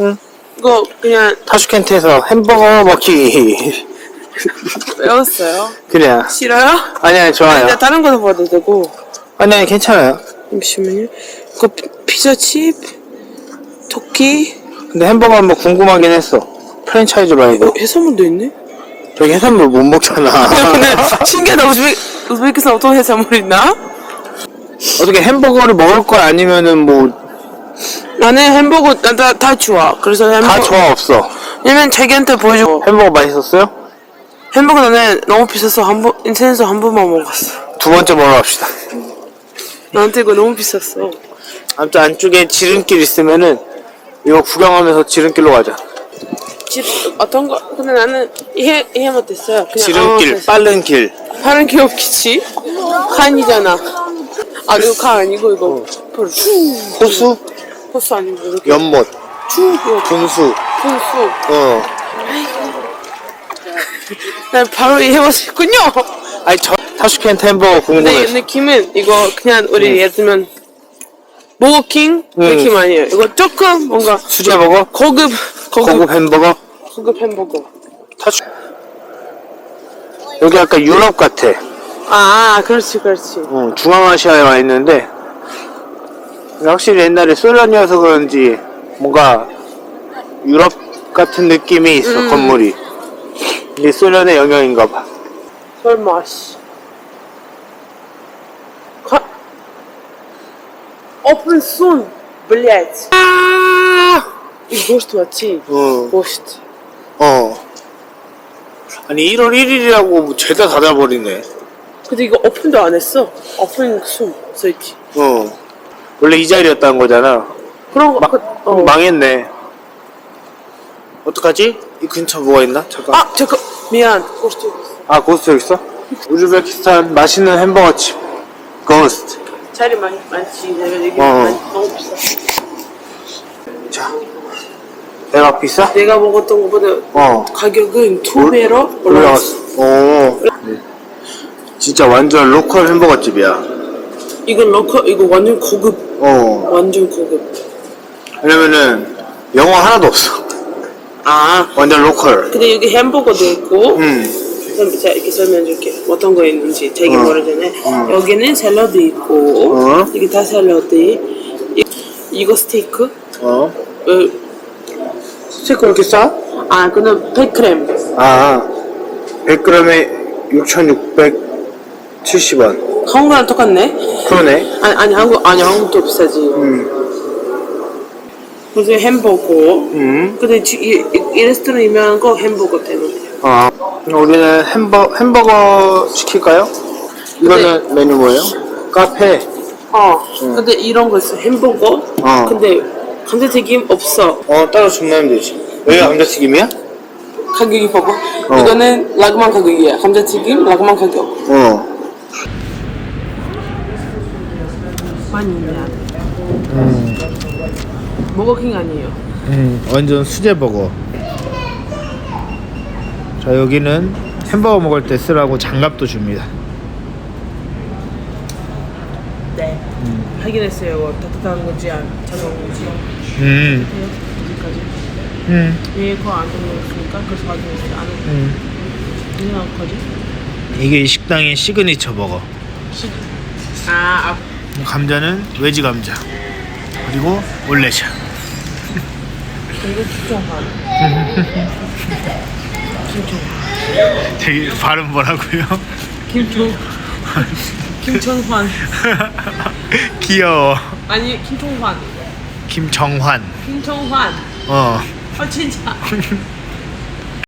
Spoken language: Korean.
응. 이거 그냥 타슈켄트에서 햄버거 먹기. 외웠어요. 그래요. 싫어요? 아니야, 좋아요. 근데 다른 거도 봐도 되고. 아니, 아니, 괜찮아요. 잠시만요. 이거 피- 피자 칩, 토끼, 근데 햄버거 한번 궁금하긴 했어. 프랜차이즈로 해야 돼. 어, 해산물도 있네? 저기 해산물 못 먹잖아. 근데 신기하다. 우즈베, 우즈베키스탄 어떤 해산물 있나? 어떻게 햄버거를 먹을 거 아니면은 뭐, 나는 햄버거 나, 다, 다 좋아. 그래서 햄버거. 다 좋아 없어. 왜냐면 자기한테 보여주고. 햄버거 맛있었어요? 햄버거 나는 너무 비싸서 한 번, 인터넷에서 한 번만 먹었어. 두 번째 먹으러 갑시다. 나한테 이거 너무 비쌌어. 아무튼 안쪽에 지름길 있으면은 이거 구경하면서 지름길로 가자. 집, 어떤 거? 근데 나는 이해, 이해 못했어요. 그냥 지름길, 어, 빠른 길. 파란 게 없겠지? 칸이잖아. 아, 이거 칸 아니고, 이거. 슈. 호수, 호수 아니고, 이렇게. 연못, 슈. 이거 분수. 분수. 어. 난 바로 이해했군요. 아니 저 타슈켄트 햄버거 근데 궁금해. 이 느낌은 이거 그냥 우리 예를 들면 모거킹 느낌 아니에요. 이거 조금 뭔가 수제 버거, 고급 고급 고급 햄버거. 고급 햄버거. 타슈. 여기 약간 유럽 같아. 아, 그렇지, 그렇지. 어, 중앙아시아에 와 있는데 확실히 옛날에 소련이어서 그런지 뭔가 유럽 같은 느낌이 있어 음. 건물이. 이게 소련의 영향인가 봐. 설마 씨. 가... 오픈 순, блядь. 아! 이거 고스트 맞지? 어. 고스트. 어. 아니 1월 1일이라고 죄다 닫아버리네. 근데 이거 오픈도 안 했어. 오픈 순 써있지. 어. 원래 이 자리였다는 거잖아. 그런 거, 마, 그, 어. 망했네. 어떡하지? 이 근처 뭐가 있나? 잠깐. 아, 잠깐. 미안. 고스트 여기 있어. 아, 고스트 여기 있어? 우즈베키스탄 맛있는 햄버거 집. 고스트. 자리 많이 많지. 내가 여기 어. 많이, 너무 비싸. 자. 내가 비싸? 내가 먹었던 것보다 어. 가격은 두 배로 올라갔어. 올라갔어. 오. 진짜 완전 로컬 햄버거 집이야. 이거 러커 이거 완전 고급, 어. 완전 고급. 왜냐면은 영어 하나도 없어. 아, 완전 로컬. 근데 여기 햄버거도 있고. 음. 그럼 제가 이렇게 설명해줄게. 어떤 거 있는지 되게 어. 모르잖아요. 여기는 샐러드 있고, 어. 이게 다 샐러드. 이, 이거 스테이크. 어. 어, 스테이크 이렇게 싸? 아, 그는 100g. 아. 100g에 6,670원. 한국랑 똑같네. 그러네. 아니, 아니 한국 아니 한국도 비싸지. 음. 그래서 햄버거. 음. 근데 지- 이, 이, 이 레스토랑 유명한 거 햄버거 때문에. 아, 우리는 햄버 햄버거 시킬까요? 이거는 메뉴 뭐예요? 카페. 어. 근데 이런 거 있어 햄버거. 어. 근데 감자튀김 없어. 어, 따로 주문하면 되지. 여기가 감자튀김이야? 가격이 봐봐. 이거는 라그만 가격이야. 감자튀김 라그만 가격. 어. 많이 있네 안에. 버거킹 아니에요. 음, 완전 수제버거. 자, 여기는 햄버거 먹을 때 쓰라고 장갑도 줍니다. 네. 확인했어요. 이거 따뜻한 건지 안 차가운 건지. 음, 어디까지? 음, 얘 그거 안 들어있으니까 그래서 확인했어요. 안 음. 어디 나올 거지? 이게 이 식당의 시그니처 버거. 아, 아 감자는 외지 감자. 그리고 올레샤. 이거 추천한. 되게 발음 뭐라고요? 김청 김청환 귀여워. 아니 김청환 김정환. 김청환 어. 아 진짜